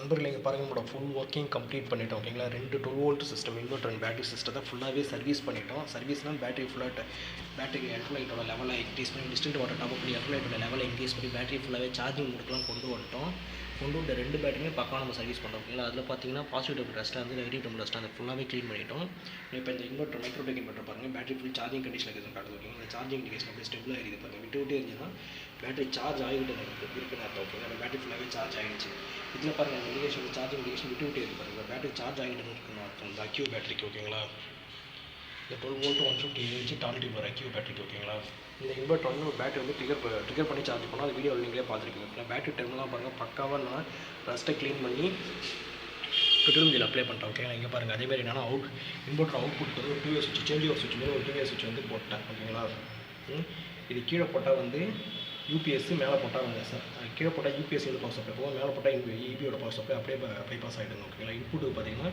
நண்பர்களே இங்கே பாருங்கள் நம்மளோட ஃபுல் ஒர்க்கிங் கம்ப்ளீட் பண்ணிட்டோம் ஓகேங்களா? ரெண்டு twelve volt system inverter and battery சிஸ்டத்தை ஃபுல்லாகவே சர்வீஸ் பண்ணிட்டோம். சர்வீஸ்னால் பேட்டரி ஃபுல்லாக பேட்டரி எலக்ட்ரோலைட்டோட லெவலை இன்க்ரீஸ் பண்ணி டிஸ்டன்ட் வாட்டர் டாப் பண்ணி எலக்ட்ரோலைட்டோட லெவலை இன்க்ரீஸ் பண்ணி பேட்டரி ஃபுல்லாகவே சார்ஜிங் மோட்லாம் கொண்டு வந்துட்டோம். கொண்டு வந்த ரெண்டு பேட்டரியுமே பக்கம் நம்ம சர்வீஸ் பண்ணுறோம் ஓகேங்களா? அதில் பார்த்தீங்கன்னா பாசிட்டிவ் டபுள் டஸ்ட்டாக வந்து நெகட்டிவ் டபுள் டஸ்ட்டாக அந்த ஃபுல்லாகவே க்ளீன் பண்ணிட்டோம். இப்போ இந்த இன்வெர்டர் மைக்ரோடெக் இன்வெர்டர் பாருங்கள் பேட்டரி ஃபுல் சார்ஜிங் கண்டிஷனில் இருக்குது காட்டுது ஓகேங்களா? சார்ஜிங் இண்டிகேஷன் அப்படியே ஸ்டெபிளாக இருக்குது பாருங்கள் விட்டு விட்டு இருந்துச்சுன்னா பேட்டரி சார்ஜ் ஆகிட்டு இருக்குது இருக்குன்னு அர்த்தம் ஓகேங்களா? பேட்டரி ஃபுல்லாகவே சார்ஜ் ஆகிடுச்சு இதில் பாருங்கள் இந்த இண்டிகேஷன் சார்ஜிங் இண்டிகேஷன் விட்டு விட்டு இருக்கு. பாருங்கள் பேட்டரி சார்ஜ் ஆகிட்டு இருக்குன்னு அர்த்தம் இந்த அக்யூ பேட்டரிக்கு ஓகேங்களா இந்த twelve volt one fifty AH tall tubular argue பேட்டரிக்கு ஓகேங்களா இந்த இன்வெர்ட் வந்து ஒரு பேட்டரி வந்து ட்ரிகர் ட்ரிகர் பண்ணி சார்ஜ் பண்ணால் அது வீடியோ நீங்களே பார்த்துருக்கீங்க. பேட்டரி டைம்லாம் பாருங்கள் பக்காவாக நான் ரஸ்ட்டை க்ளீன் பண்ணி பெட்ரோல் இதில் அப்ளை பண்ணிட்டேன் ஓகேங்களா இங்கே பாருங்கள் அதே மாதிரி என்னன்னா அவுட் இன்வெர்ட்டர் அவுட்புட் வந்து ஒரு டூ இயர் சுவிட்ச் சேஞ்ச் ஓவர் சுவிட்ச் மாதிரி ஒரு டூ இயர் சுவிட்ச் வந்து போட்டேன் ஓகேங்களா இது கீழே போட்டால் வந்து யூபிஎஸ்சி மேலே போட்டால் வந்து சார் கீழே போட்டால் யூபிஎஸ்சி வந்து பவர் சப்ளை போகும் மேலே போட்டால் இபியோட பவர் சப்ளை அப்படியே பைபாஸ் ஆகிடுங்க ஓகேங்களா இன்புட்டுக்கு பார்த்தீங்கன்னா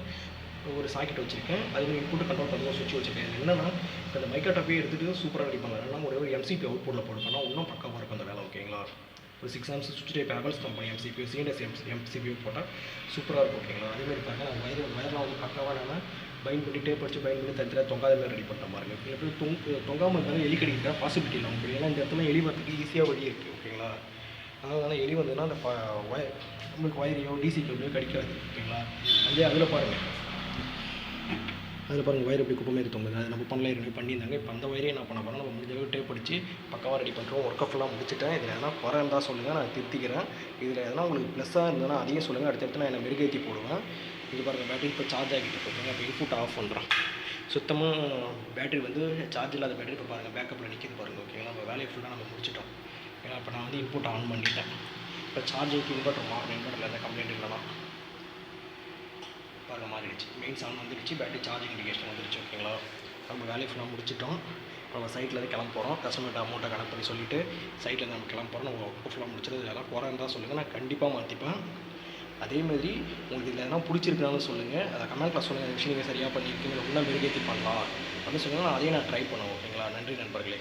ஒரு சாக்கெட் வச்சிருக்கேன். அது மாதிரி இன்புட் கண்ட்ரோல் பண்ணி சுவிட்ச் வச்சிருக்கேன். என்னன்னா இப்போ இந்த மைக்ரோடாப்பே எடுத்துகிட்டு சூப்பராக அடிப்பாங்க பண்ணலாம். ஒரே ஒரு எம்சிபி அவுட்புட்டில் போட்டு பண்ணால் இன்னும் பக்கமாக இருக்கும் அந்த வேலை ஓகேங்களா ஒரு சிக்ஸ் ஆம்ஸ் சுவிட்ச் type Havells company MCB CNS MC MCB போட்டால் சூப்பராக இருக்கும் ஓகேங்களா அதேமாதிரி மாதிரி வயர் வயர்லாம் வந்து பக்காவாக என்னென்னா பைன் பண்ணி படித்து வச்சு பைன் பண்ணி தனித்தனியாக தொங்காத மாதிரி ரெடி பண்ண பாருங்க. எப்படி தொங்க தொங்காமல் இருந்தாலும் எலி கிடைக்கிற பாசிபிலிட்டி இல்லை. உங்களுக்கு ஏன்னா இந்த இடத்துல எலி வரதுக்கு ஈஸியாக வழி இருக்குது ஓகேங்களா அதனால எலி வந்ததுன்னா அந்த ஒயர் நம்மளுக்கு ஒயரையோ டிசி கேபிளையோ கடிக்காது ஓகேங்களா அதே அதில் பாருங்கள் அதில் பாருங்கள் ஒயர் எப்படி குப்பை மாதிரி தொங்குது. அது நம்ம பண்ணல ரெடி பண்ணியிருந்தாங்க. இப்போ அந்த ஒயரையும் என்ன பண்ண போகிறோம் நம்ம முடிஞ்ச டேப் அடிச்சு பக்கமாக ரெடி பண்ணுறோம் ஒர்க்கை ஃபுல்லாக முடிச்சிட்டேன். இதில் எதனா குறை இருந்தால் சொல்லுங்கள் நான் திருத்திக்கிறேன். இதில் எதனா உங்களுக்கு ப்ளஸ்ஸாக இருந்ததுன்னா அதையும் சொல்லுங்கள் அடுத்தடுத்து நான் என்ன மெருகேற்றி போடுவேன். இது பாருங்கள் பேட்டரி இப்போ சார்ஜ் ஆகிட்டு போட்டுருங்க இப்போ இன்புட் ஆஃப் பண்ணுறோம் சுத்தமாக பேட்டரி வந்து சார்ஜ் இல்லாத பேட்டரி இப்போ பாருங்கள் பேக்கப்பில் நிற்கிது பாருங்கள் ஓகேங்களா நம்ம வேலையை ஃபுல்லாக நம்ம முடிச்சிட்டோம். ஏன்னா இப்போ நான் வந்து இன்புட் ஆன் பண்ணிட்டேன். இப்போ சார்ஜிங்க்கு இன்வெர்ட்டர் மாறணும் இன்வெர்ட்டரில் எந்த கம்ப்ளைண்ட் இல்லைனா பாருங்கள் மாறிடுச்சு. மெயின் சவுண்ட் வந்துடுச்சு பேட்டரி சார்ஜிங் இண்டிகேஷன் வந்துடுச்சு ஓகேங்களா நம்ம வேலையை ஃபுல்லாக முடிச்சிட்டோம். நம்ம சைட்டில் இருந்து கிளம்ப போகிறோம் கஸ்டமர்கிட்ட அமௌண்ட்டை கனெக்ட் பண்ணி சொல்லிவிட்டு சைட்டில் நம்ம கிளம்ப போகிறோம் நம்ம ஃபுல்லாக முடிச்சது இதெல்லாம் குறை இருந்தால் சொல்லுங்கள் நான் கண்டிப்பாக மாற்றிப்பேன் அதே மாதிரி உங்களுக்கு இதில் எதனா பிடிச்சிருக்குனாலும் சொல்லுங்கள் அதை கமெண்ட்டில் சொல்லுங்கள் விஷயம் நீங்கள் சரியாக பண்ணியிருக்கீங்க. இன்னும் மெருகேற்றி பண்ணலாம் அப்படின்னு சொல்லுங்கள் நான் அதையும் நான் ட்ரை பண்ணுவேன். ஓகேங்களா? நன்றி நண்பர்களே.